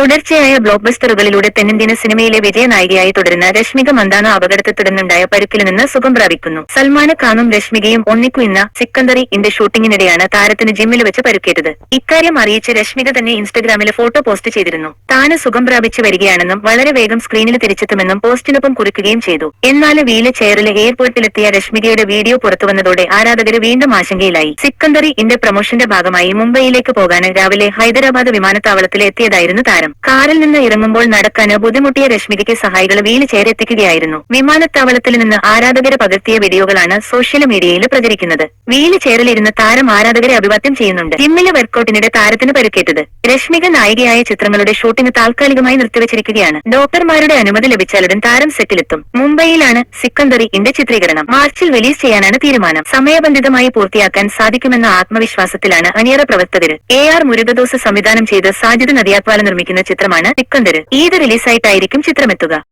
തുടർച്ചയായ ബ്ലോക്ക് ബസ്റ്ററുകളിലൂടെ തെന്നിന്ത്യൻ സിനിമയിലെ വിജയനായികയായി തുടരുന്ന രശ്മിക മന്ദാന അപകടത്തെ തുടർന്നുണ്ടായ പരുക്കിൽ നിന്ന് സുഖം പ്രാപിക്കുന്നു. സൽമാന ഖാനും രശ്മികയും ഒന്നിക്കു ഇന്ന സിക്കന്ദറി ഇന്റെ ഷൂട്ടിങ്ങിനിടെയാണ് താരത്തിന് ജിമ്മിൽ വെച്ച് പരുക്കേറ്റത്. ഇക്കാര്യം അറിയിച്ച് രശ്മിക തന്നെ ഇൻസ്റ്റഗ്രാമിൽ ഫോട്ടോ പോസ്റ്റ് ചെയ്തിരുന്നു. താന് സുഖം പ്രാപിച്ചു വരികയാണെന്നും വളരെ വേഗം സ്ക്രീനിൽ തിരിച്ചെത്തുമെന്നും പോസ്റ്റിനൊപ്പം കുറിക്കുകയും ചെയ്തു. എന്നാൽ വീൽ ചെയറിലെ എയർപോർട്ടിലെത്തിയ രശ്മികയുടെ വീഡിയോ പുറത്തുവന്നതോടെ ആരാധകർ വീണ്ടും ആശങ്കയിലായി. സിക്കന്ദറി ഇന്റെ പ്രൊമോഷന്റെ ഭാഗമായി മുംബൈയിലേക്ക് പോകാൻ രാവിലെ ഹൈദരാബാദ് വിമാനത്താവളത്തിൽ എത്തിയതായിരുന്നു താരം. കാറിൽ നിന്ന് ഇറങ്ങുമ്പോൾ നടക്കാൻ ബുദ്ധിമുട്ടിയ രശ്മികയ്ക്ക് സഹായികൾ വീൽ ചേരെത്തിക്കുകയായിരുന്നു. വിമാനത്താവളത്തിൽ നിന്ന് ആരാധകരെ പകർത്തിയ വീഡിയോകളാണ് സോഷ്യൽ മീഡിയയിൽ പ്രചരിക്കുന്നത്. വീൽ ചെയറിലിരുന്ന് താരം ആരാധകരെ അഭിവാദ്യം ചെയ്യുന്നുണ്ട്. ജിമ്മിലെ വർക്കൌട്ടിനിടെ താരത്തിന് പരുക്കേറ്റത്. രശ്മിക നായികയായ ചിത്രങ്ങളുടെ ഷൂട്ടിംഗ് താൽക്കാലികമായി നിർത്തിവച്ചിരിക്കുകയാണ്. ഡോക്ടർമാരുടെ അനുമതി ലഭിച്ചാലുടൻ താരം സെറ്റിലെത്തും. മുംബൈയിലാണ് സിക്കന്ദറി ഇന്റെ ചിത്രീകരണം. മാർച്ചിൽ റിലീസ് ചെയ്യാനാണ് തീരുമാനം. സമയബന്ധിതമായി പൂർത്തിയാക്കാൻ സാധിക്കുമെന്ന ആത്മവിശ്വാസത്തിലാണ് അണിയറ പ്രവർത്തകർ എ ആർ മുരുകദോസ് സംവിധാനം ചെയ്ത് സാജിദ് നദിയാത്വാല നിർമ്മിക്കുന്ന ചിത്രമാണ് സിക്കന്ദര് ഈദ് റിലീസായിട്ടായിരിക്കും ചിത്രമെത്തുക?